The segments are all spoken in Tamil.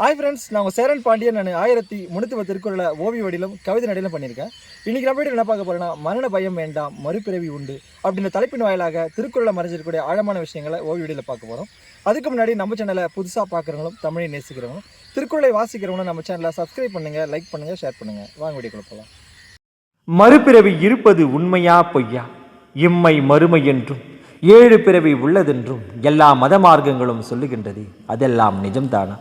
ஹாய் ஃப்ரெண்ட்ஸ் நான் உங்கள் சேரன் பாண்டியன். நான் ஆயிரத்தி முந்நூற்றி பத்து திருக்குறளை ஓவிய வடிலும் கவிதை நடையிலும் பண்ணியிருக்கேன். இன்றைக்கி நம்ம வீட்டில் என்ன பார்க்க போகிறேன்னா மரண பயம் வேண்டாம் மறுபிறவி உண்டு அப்படின்ற தலைப்பின் வாயிலாக திருக்குறளை மறைஞ்சிருக்கக்கூடிய ஆழமான விஷயங்களை ஓவிய வடியில் பார்க்க போகிறோம் அதுக்கு முன்னாடி நம்ம சேனலை புதுசாக பார்க்குறவங்களும் தமிழை நேசிக்கிறவங்களும் திருக்குறளை வாசிக்கிறவங்களும் நம்ம சேனலை சப்ஸ்கிரைப் பண்ணுங்கள் லைக் பண்ணுங்கள் ஷேர் பண்ணுங்கள் வாங்க வீடியோக்குள்ள போகலாம் மறுபிறவி இருப்பது உண்மையா பொய்யா? இம்மை மறுமை என்றும் ஏழு பிறவி உள்ளதென்றும் எல்லா மத மார்க்கங்களும் சொல்லுகின்றது அதெல்லாம் நிஜம்தானா?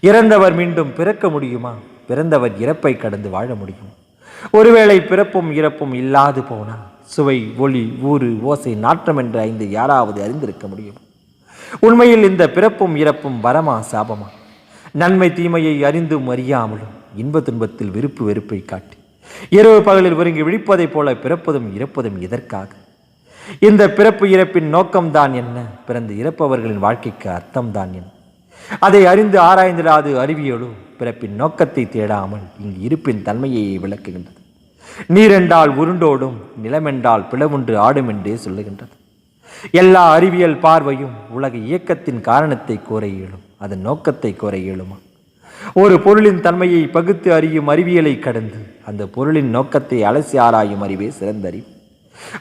இறந்தவர் மீண்டும் பிறக்க முடியுமா? பிறந்தவர் இறப்பை கடந்து வாழ முடியும். ஒருவேளை பிறப்பும் இறப்பும் இல்லாது போனால் சுவை ஒளி ஊறு ஓசை நாற்றம் என்று ஐந்து யாராவது அறிந்திருக்க முடியும். உண்மையில் இந்த பிறப்பும் இறப்பும் வரமா சாபமா? நன்மை தீமையை அறிந்தும் அறியாமலும் இன்ப துன்பத்தில் வெறுப்பு வெறுப்பை காட்டி இரவு பகலில் ஒருங்கி விழிப்பதைப் போல பிறப்பதும் இறப்பதும் எதற்காக? இந்த பிறப்பு இறப்பின் நோக்கம்தான் என்ன? பிறந்து இறப்பவர்களின் வாழ்க்கைக்கு அர்த்தம்தான் என்ன? அதை அறிந்து ஆராய்ந்திடாது அறிவியலோ. பிறப்பின் நோக்கத்தை தேடாமல் இங்கு இருப்பின் தன்மையை விளக்குகின்றது. நீரென்றால் உருண்டோடும் நிலமென்றால் பிளவுண்டு ஆடும் என்றே சொல்லுகின்றது. எல்லா அறிவியல் பார்வையும் உலக இயக்கத்தின் காரணத்தை கோர இயலும் அதன் நோக்கத்தை கோர இயலுமா? ஒரு பொருளின் தன்மையை பகுத்து அறியும் அறிவியலை கடந்து அந்த பொருளின் நோக்கத்தை அலசி ஆராயும் அறிவே சிறந்த அறிவு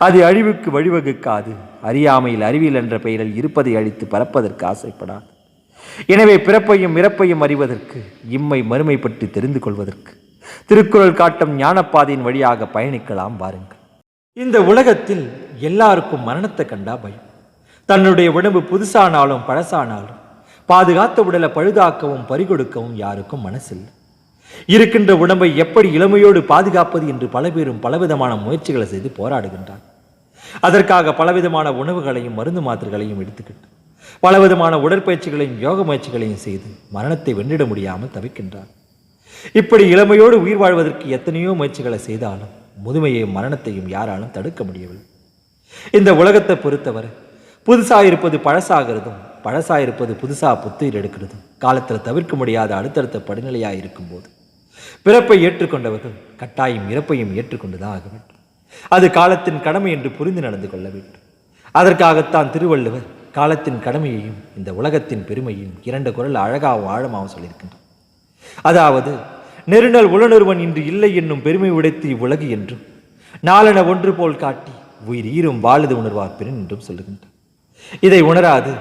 அது அழிவுக்கு வழிவகுக்காது அறியாமையில் அறிவியல் என்ற பெயரில் இருப்பதை அழித்து பரப்பதற்கு ஆசைப்படாது. எனவே பிறப்பையும் இறப்பையும் அறிவதற்கு இம்மை மறுமை பற்றி தெரிந்து கொள்வதற்கு. திருக்குறள் காட்டும் ஞானப்பாதையின் வழியாக பயணிக்கலாம் வாருங்கள். இந்த உலகத்தில் எல்லாருக்கும் மரணத்தை கண்டா பயம். தன்னுடைய உடம்பு புதுசானாலும் பழசானாலும் பாதுகாத்த உடலை பழுதாக்கவும் பறிகொடுக்கவும் யாருக்கும் மனசில்லை. இருக்கின்ற உடம்பை எப்படி இளமையோடு பாதுகாப்பது என்று பல பேரும் பலவிதமான முயற்சிகளை செய்து போராடுகின்றார் அதற்காக பலவிதமான உணவுகளையும் மருந்து மாத்திரைகளையும் எடுத்துக்கிட்டு பலவிதமான உடற்பயிற்சிகளையும் யோக முயற்சிகளையும் செய்து மரணத்தை வென்றிட முடியாமல் தவிக்கின்றார். இப்படி இளமையோடு உயிர் வாழ்வதற்கு எத்தனையோ முயற்சிகளை செய்தாலும் முதுமையையும் மரணத்தையும் யாராலும் தடுக்க முடியவில்லை. இந்த உலகத்தை பொறுத்தவரை புதுசா இருப்பது பழசாகிறதும் பழசாக இருப்பது புதுசா புத்துயிர் எடுக்கிறதும் காலத்தில் தவிர்க்க முடியாத அடுத்தடுத்த படிநிலையாக இருக்கும்போது பிறப்பை ஏற்றுக்கொண்டவர்கள் கட்டாயம் இறப்பையும் ஏற்றுக்கொண்டுதான் ஆக வேண்டும். அது காலத்தின் கடமை என்று புரிந்து நடந்து கொள்ள வேண்டும். அதற்காகத்தான் திருவள்ளுவர் காலத்தின் கடமையையும் இந்த உலகத்தின் பெருமையும் இரண்டு குரல் அழகாகவும் ஆழமாகவும் சொல்லியிருக்கின்றன அதாவது நெருநல் உளனொருவன் இன்று இல்லை என்னும் பெருமை உடைத்து இவ்வுலகு என்றும் நாளென ஒன்று போல் காட்டி உயிர் ஈரும் வாழுது உணர்வார் பெருன் என்றும் சொல்லுகின்றார். இதை உணராது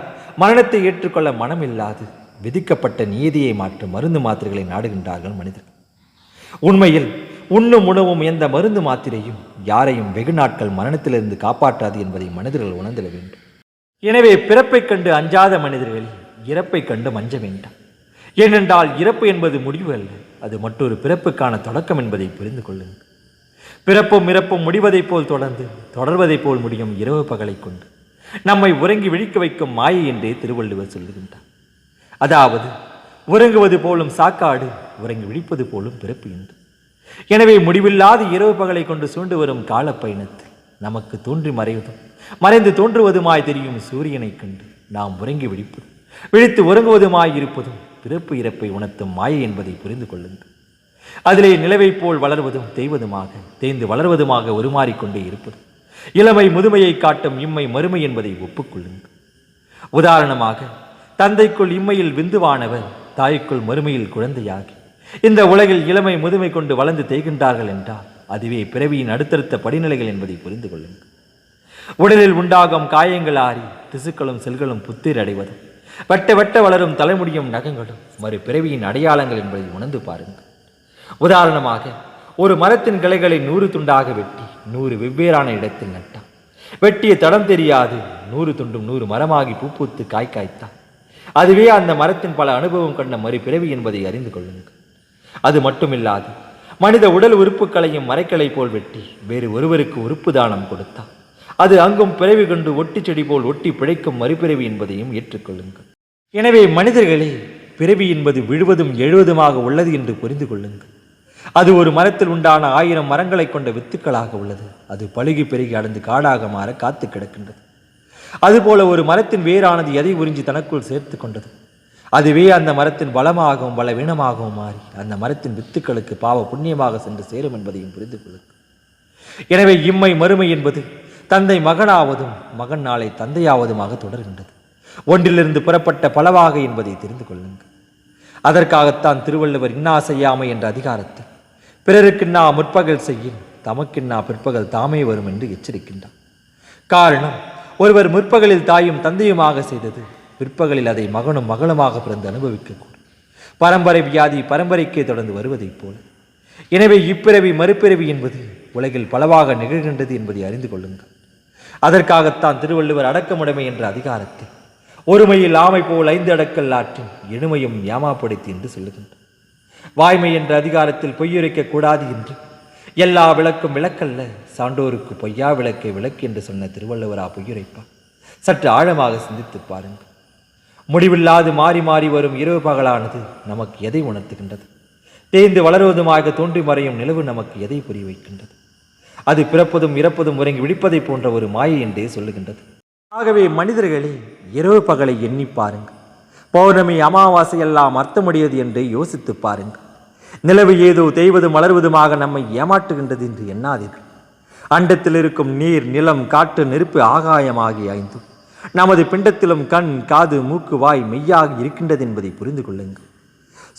மரணத்தை ஏற்றுக்கொள்ள மனமில்லாது விதிக்கப்பட்ட நீதியை மாற்றும் மருந்து மாத்திரைகளை நாடுகின்றார்கள் மனிதர்கள். உண்மையில் உண்ணும் உணவும் எந்த மருந்து மாத்திரையும் யாரையும் வெகு நாட்கள் மரணத்திலிருந்து காப்பாற்றாது என்பதை மனிதர்கள் உணர்ந்திட வேண்டும். எனவே பிறப்பைக் கண்டு அஞ்சாத மனிதர்கள் இறப்பைக் கண்டு மஞ்ச வேண்டாம். ஏனென்றால் இறப்பு என்பது முடிவு அல்ல அது மற்றொரு பிறப்புக்கான தொடக்கம் என்பதை புரிந்து கொள்ளுங்கள். பிறப்பும் இறப்பும் முடிவதைப் போல் தொடர்ந்து தொடர்வதைப் போல் முடியும் இரவு பகலை கொண்டு. நம்மை உறங்கி விழிக்க வைக்கும் மாயை என்றே திருவள்ளுவர் சொல்லுகின்றார். அதாவது உறங்குவது போலும் சாக்காடு உறங்கி விழிப்பது போலும் பிறப்பு என்று எனவே முடிவில்லாத இரவு பகலை கொண்டு சூண்டு வரும் கால பயணத்தில் நமக்கு தோன்றி மறைவதும் மறைந்து தோன்றுவதுமாய் தெரியும் சூரியனை கண்டு நாம் உறங்கி விழிப்பதும் விழித்து உறங்குவதுமாய் இருப்பதும் பிறப்பு இறப்பை உணர்த்தும் மாயை என்பதை புரிந்து கொள்ளுங்கள். அதிலே நிலவைப் போல் வளர்வதும் தேய்வதுமாக தேய்ந்து வளர்வதுமாக உருமாறிக்கொண்டே இருப்பது. இளமை முதுமையை காட்டும் இம்மை மறுமை என்பதை ஒப்புக்கொள்ளுங்கள். உதாரணமாக தந்தைக்குள் இம்மையில் விந்துவானவர் தாய்க்குள் மறுமையில் குழந்தையாகி இந்த உலகில் இளமை முதுமை கொண்டு வளர்ந்து தேய்கின்றார்கள் என்றால் அதுவே பிறவியின் அடுத்தடுத்த படிநிலைகள் என்பதை புரிந்து கொள்ளுங்கள். உடலில் உண்டாகும் காயங்கள் ஆறி திசுக்களும் செல்களும் புத்திர் அடைவதும் வட்ட வட்ட வளரும் தலைமுடியும் நகங்களும் மறு பிறவியின் அடையாளங்கள் என்பதை உணர்ந்து பாருங்கள். உதாரணமாக ஒரு மரத்தின் கிளைகளை நூறு துண்டாக வெட்டி நூறு வெவ்வேறான இடத்தில் நட்டான். வெட்டிய தடம் தெரியாது நூறு துண்டும் நூறு மரமாகி பூப்பூத்து காய் காய்த்தான். அதுவே அந்த மரத்தின் பல அனுபவம் கண்ட மறுபிறவி என்பதை அறிந்து கொள்ளுங்கள். அது மட்டுமில்லாது மனித உடல் உறுப்புகளையும் மரைக்களை போல் வெட்டி வேறு ஒருவருக்கு உறுப்பு தானம் கொடுத்தார் அது அங்கும் பிறவி கொண்டு ஒட்டி செடி போல் ஒட்டி பிழைக்கும் மறுபிறவி என்பதையும் ஏற்றுக்கொள்ளுங்கள். எனவே மனிதர்களே பிறவி என்பது விழுவதும் எழுவதுமாக உள்ளது என்று புரிந்து கொள்ளுங்கள். அது ஒரு மரத்தில் உண்டான ஆயிரம் மரங்களை கொண்ட வித்துக்களாக உள்ளது. அது பழுகி பெருகி அடைந்து காடாக மாற காத்து கிடக்கின்றது. அதுபோல ஒரு மரத்தின் வேரானது எதை உறிஞ்சி தனக்குள் சேர்த்து கொண்டது? அதுவே அந்த மரத்தின் பலமாகவும் பலவீனமாகவும் மாறி அந்த மரத்தின் வித்துக்களுக்கு பாவ புண்ணியமாக சென்று சேரும் என்பதையும் புரிந்து கொள்ளுங்கள். எனவே இம்மை மறுமை என்பது தந்தை மகனாவதும் மகன் நாளை தந்தையாவதுமாக தொடர்கின்றது. ஒன்றிலிருந்து புறப்பட்ட பலவாக என்பதை தெரிந்து கொள்ளுங்கள். அதற்காகத்தான் திருவள்ளுவர் இன்னா செய்யாமை என்ற அதிகாரத்தில் பிறருக்கின்னா முற்பகல் செய்யும் தமக்கின்னா பிற்பகல் தாமே வரும் என்று எச்சரிக்கின்றார். காரணம் ஒருவர் முற்பகலில் தாயும் தந்தையுமாக செய்தது பிற்பகலில் அதை மகனும் மகளுமாக பிறந்து அனுபவிக்கக்கூடும். பரம்பரை வியாதி பரம்பரைக்கே தொடர்ந்து வருவதைப் போல. எனவே இப்பிறவி மறுபிறவி என்பது உலகில் பலவாக நிகழ்கின்றது என்பதை அறிந்து கொள்ளுங்கள். அதற்காகத்தான் திருவள்ளுவர் அடக்கமுடைமை என்ற அதிகாரத்தை ஒருமையில் ஆமை போல் ஐந்து அடக்கல் ஆற்றும் எளிமையும் ஏமாப்படுத்தி என்று சொல்லுகின்றார். வாய்மை என்ற அதிகாரத்தில் பொய்யுரைக்க கூடாது என்று எல்லா விளக்கும் விளக்கல்ல சான்றோருக்கு பொய்யா விளக்கை விளக்கு என்று சொன்ன திருவள்ளுவரா பொய்யுரைப்பார். சற்று ஆழமாக சிந்தித்துப் பாருங்கள். முடிவில்லாது மாறி மாறி வரும் இரவு பகலானது நமக்கு எதை உணர்த்துகின்றது? தேய்ந்து வளருவதுமாக தோன்றி மறையும் நிலவு நமக்கு எதை புரிய வைக்கின்றது? அது பிறப்பதும் இறப்பதும் உறங்கி விழிப்பதை போன்ற ஒரு மாயை என்றே சொல்லுகின்றது. ஆகவே மனிதர்களே இரவு பகலை எண்ணி பாருங்கள். பௌர்ணமி அமாவாசை எல்லாம் அர்த்தமுடையது என்று யோசித்து பாருங்கள். நிலவு ஏதோ தேய்வதும் மலர்வதுமாக நம்மை ஏமாற்றுகின்றது என்று எண்ணாதீர்கள். அண்டத்தில் இருக்கும் நீர் நிலம் காட்டு நெருப்பு ஆகாயம் ஆகிய ஐந்தும். நமது பிண்டத்திலும் கண் காது மூக்கு வாய் மெய்யாக இருக்கின்றது என்பதை புரிந்து கொள்ளுங்கள்.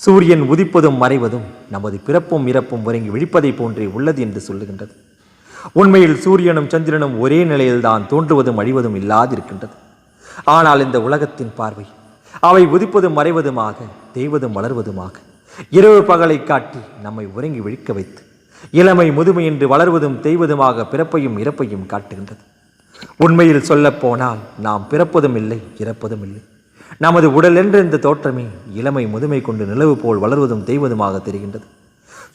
சூரியன் உதிப்பதும் மறைவதும் நமது பிறப்பும் இறப்பும் உறங்கி விழிப்பதை போன்றே உள்ளது என்று சொல்லுகின்றது. உண்மையில் சூரியனும் சந்திரனும் ஒரே நிலையில்தான் தோன்றுவதும் அழிவதும் இல்லாதிருக்கின்றது. ஆனால் இந்த உலகத்தின் பார்வை அவை உதிப்பதும் மறைவதுமாக தேய்வதும் வளர்வதுமாக இரவு பகலை காட்டி நம்மை உறங்கி விழிக்க வைத்து இளமை முதுமை என்று வளர்வதும் தேய்வதுமாக பிறப்பையும் இறப்பையும் காட்டுகின்றது. உண்மையில் சொல்லப்போனால் நாம் பிறப்பதும் இல்லை இறப்பதும் இல்லை. நமது உடல் என்ற இந்த தோற்றமே இளமை முதுமை கொண்டு நிலவு போல் வளர்வதும் தெய்வதுமாக தெரிகின்றது.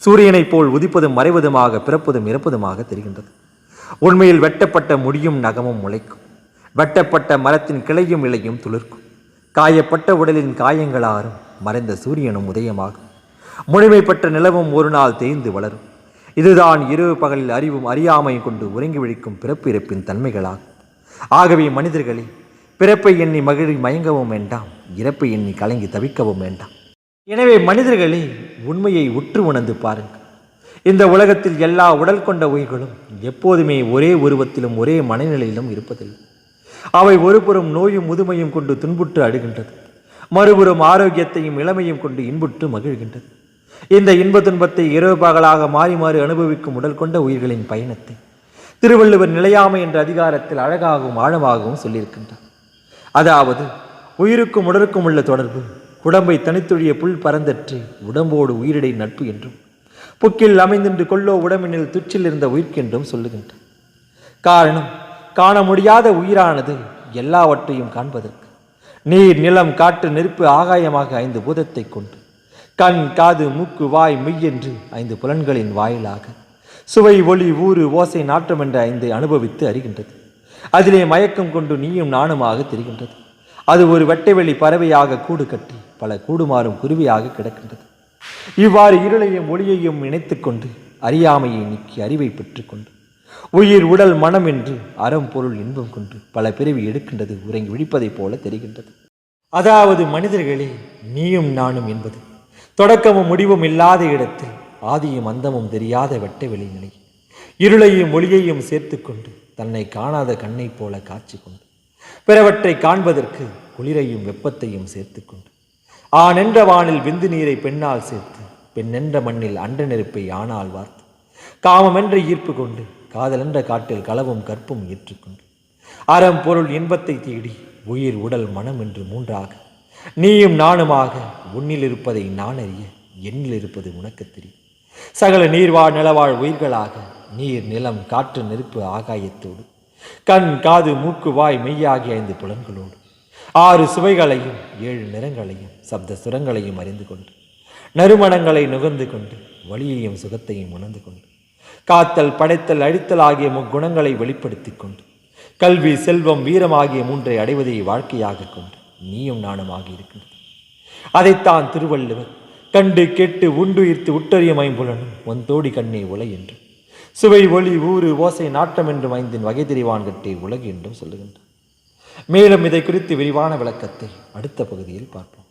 சூரியனைப் போல் உதிப்பதும் மறைவதுமாக பிறப்பதும் இறப்பதுமாக தெரிகின்றது. உண்மையில் வெட்டப்பட்ட முடியும் நகமும் முளைக்கும். வெட்டப்பட்ட மரத்தின் கிளையும் இலையும் துளிர்க்கும். காயப்பட்ட உடலின் காயங்களாரும் மறைந்த சூரியனும் உதயமாகும். முழுமை பெற்ற நிலவும் ஒரு நாள் தேய்ந்து வளரும். இதுதான் இரவு பகலில் அறிவும் அறியாமையும் கொண்டு உறங்கி விழிக்கும் பிறப்பு இறப்பின் தன்மைகளாகும். ஆகவே மனிதர்களே பிறப்பை எண்ணி மகிழி மயங்கவும் வேண்டாம் இறப்பை எண்ணி கலங்கி தவிக்கவும் வேண்டாம். எனவே மனிதர்களே உண்மையை உற்று உணர்ந்து பாருங்கள். இந்த உலகத்தில் எல்லா உடல் கொண்ட உயிர்களும் எப்போதுமே ஒரே உருவத்திலும் ஒரே மனநிலையிலும் இருப்பதில்லை. அவை ஒருபுறம் நோயும் முதுமையும் கொண்டு துன்புற்று அடுகின்றது மறுபுறம் ஆரோக்கியத்தையும் இளமையும் கொண்டு இன்புற்று மகிழ்கின்றது. இந்த இன்ப துன்பத்தை இரவு பகலாக மாறி மாறி அனுபவிக்கும் உடல் கொண்ட உயிர்களின் பயணத்தை. திருவள்ளுவர் நிலையாமை என்ற அதிகாரத்தில் அழகாகவும் ஆழமாகவும் சொல்லியிருக்கின்றார். அதாவது உயிருக்கும் உடலுக்கும் உள்ள தொடர்பு உடம்பை தனித்தொழிய புல் பரந்தற்று உடம்போடு உயிரிடை நட்பு என்றும் புக்கில் அமைந்தின்று கொள்ளோ உடம்பினில் துச்சில் இருந்த உயிர்க்கென்றும் சொல்லுகின்றார். காரணம் காண முடியாத உயிரானது எல்லாவற்றையும் காண்பதற்கு நீர் நிலம் காற்று நெருப்பு ஆகாயமாக ஐந்து பூதத்தை கொண்டு கண் காது மூக்கு வாய் மெய் என்று ஐந்து புலன்களின் வாயிலாக. சுவை ஒளி ஊறு ஓசை நாற்றம் என்ற ஐந்து அனுபவித்து அறிகின்றது. அதிலே மயக்கம் கொண்டு நீயும் நானுமாக தெரிகின்றது. அது ஒரு வெட்டைவெளி பறவையாக கூடு கட்டி பல கூடுமாறும் குருவியாக கிடக்கின்றது. இவ்வாறு இருளையும் ஒளியையும் இணைத்து கொண்டு அறியாமையை நீக்கி அறிவை பெற்றுக்கொண்டு உயிர் உடல் மனம் என்று அறம் பொருள் இன்பம் கொண்டு பல பிறவி எடுக்கின்றது உறங்கி விழிப்பதைப் போல தெரிகின்றது. அதாவது மனிதர்களே நீயும் நானும் என்பது தொடக்கமும் முடிவும் இல்லாத இடத்தில் ஆதியும் அந்தமும் தெரியாத வெட்ட வெளிநிலை. இருளையும் ஒளியையும் சேர்த்துக்கொண்டு தன்னை காணாத கண்ணைப் போல காட்சி கொண்டு பிறவற்றை காண்பதற்கு குளிரையும் வெப்பத்தையும் சேர்த்துக்கொண்டு ஆனென்ற வானில் விந்து நீரை பெண்ணால் சேர்த்து பெண்ணென்ற மண்ணில் அண்ட நெருப்பை ஆணால் வார்த்து காமமென்ற ஈர்ப்பு கொண்டு காதலென்ற காட்டில் களவும் கற்பும் ஏற்றுக்கொண்டு அறம் பொருள் இன்பத்தை தேடி உயிர் உடல் மனம் என்று மூன்றாக நீயும் நானுமாக உன்னில் இருப்பதை நான் அறிய என்னில் இருப்பது உனக்கு தெரியும். சகல நீர்வாழ் நிலவாழ் உயிர்களாக நீர் நிலம் காற்று நெருப்பு ஆகாயத்தோடு கண் காது மூக்கு வாய் மெய்யாகிய ஐந்து புலன்களோடு ஆறு சுவைகளையும் ஏழு நிறங்களையும் சப்த சுரங்களையும் அறிந்து கொண்டு நறுமணங்களை நுகர்ந்து கொண்டு வலியையும் சுகத்தையும் உணர்ந்து கொண்டு காத்தல் படைத்தல் அழித்தல் ஆகிய முக்குணங்களை வெளிப்படுத்திக் கொண்டு கல்வி செல்வம் வீரம் ஆகிய மூன்றை அடைவதை வாழ்க்கையாக கொண்டு நீயும் நானும் ஆகியிருக்கின்றது அதைத்தான் திருவள்ளுவர் கண்டு கெட்டு உண்டுயிர்த்து உட்டறிய மைம்புலனும் உன் கண்ணே உலை என்று. சுவை ஒளி ஊறு ஓசை நாட்டம் என்றும் ஐந்தின் வகை தெரிவான் கட்டே உலகு என்றும் சொல்லுகின்றார். மேலும் இதை குறித்து விரிவான விளக்கத்தை அடுத்த பகுதியில் பார்ப்போம்.